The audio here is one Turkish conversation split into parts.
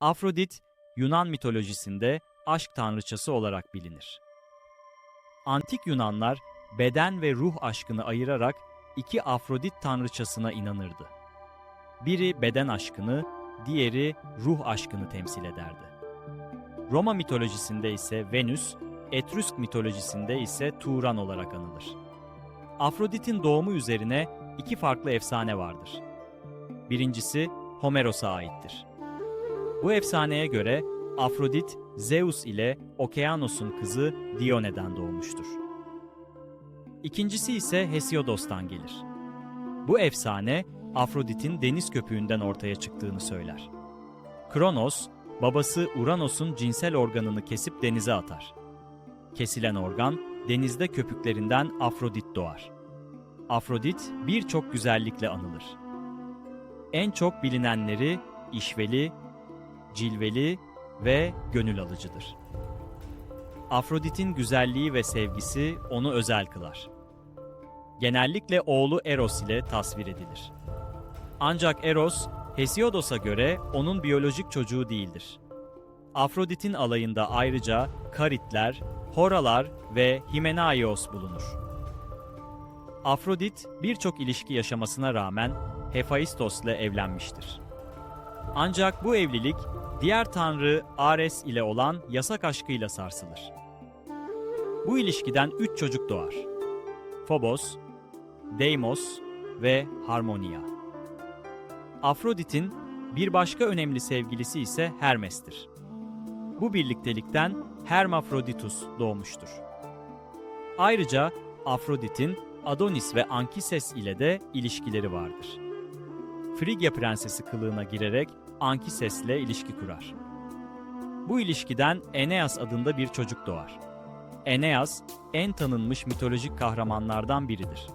Afrodit, Yunan mitolojisinde aşk tanrıçası olarak bilinir. Antik Yunanlar beden ve ruh aşkını ayırarak iki Afrodit tanrıçasına inanırdı. Biri beden aşkını, diğeri ruh aşkını temsil ederdi. Roma mitolojisinde ise Venüs, Etrüsk mitolojisinde ise Turan olarak anılır. Afrodit'in doğumu üzerine iki farklı efsane vardır. Birincisi Homeros'a aittir. Bu efsaneye göre Afrodit, Zeus ile Okeanos'un kızı Dione'den doğmuştur. İkincisi ise Hesiodos'tan gelir. Bu efsane, Afrodit'in deniz köpüğünden ortaya çıktığını söyler. Kronos, babası Uranos'un cinsel organını kesip denize atar. Kesilen organ, denizde köpüklerinden Afrodit doğar. Afrodit birçok güzellikle anılır. En çok bilinenleri işveli, cilveli ve gönül alıcıdır. Afrodit'in güzelliği ve sevgisi onu özel kılar. Genellikle oğlu Eros ile tasvir edilir. Ancak Eros, Hesiodos'a göre onun biyolojik çocuğu değildir. Afrodit'in alayında ayrıca Karitler, Horalar ve Himenaios bulunur. Afrodit birçok ilişki yaşamasına rağmen Hephaistos ile evlenmiştir. Ancak bu evlilik diğer tanrı Ares ile olan yasak aşkıyla sarsılır. Bu ilişkiden üç çocuk doğar. Phobos, Deimos ve Harmonia. Afrodit'in bir başka önemli sevgilisi ise Hermes'tir. Bu birliktelikten Hermafroditus doğmuştur. Ayrıca Afrodit'in Adonis ve Ankises ile de ilişkileri vardır. Frigya prensesi kılığına girerek Ankises ile ilişki kurar. Bu ilişkiden Eneas adında bir çocuk doğar. Eneas, en tanınmış mitolojik kahramanlardan biridir.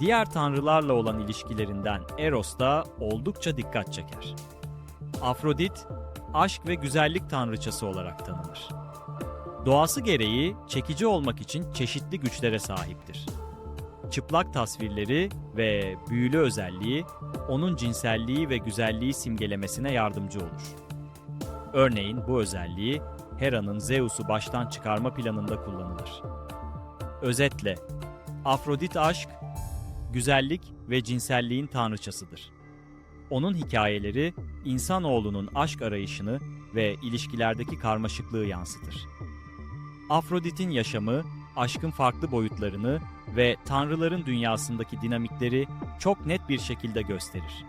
Diğer tanrılarla olan ilişkilerinden Eros da oldukça dikkat çeker. Afrodit, aşk ve güzellik tanrıçası olarak tanınır. Doğası gereği çekici olmak için çeşitli güçlere sahiptir. Çıplak tasvirleri ve büyülü özelliği onun cinselliği ve güzelliği simgelemesine yardımcı olur. Örneğin bu özelliği Hera'nın Zeus'u baştan çıkarma planında kullanılır. Özetle, Afrodit aşk, güzellik ve cinselliğin tanrıçasıdır. Onun hikayeleri insanoğlunun aşk arayışını ve ilişkilerdeki karmaşıklığı yansıtır. Afrodit'in yaşamı, aşkın farklı boyutlarını ve tanrıların dünyasındaki dinamikleri çok net bir şekilde gösterir.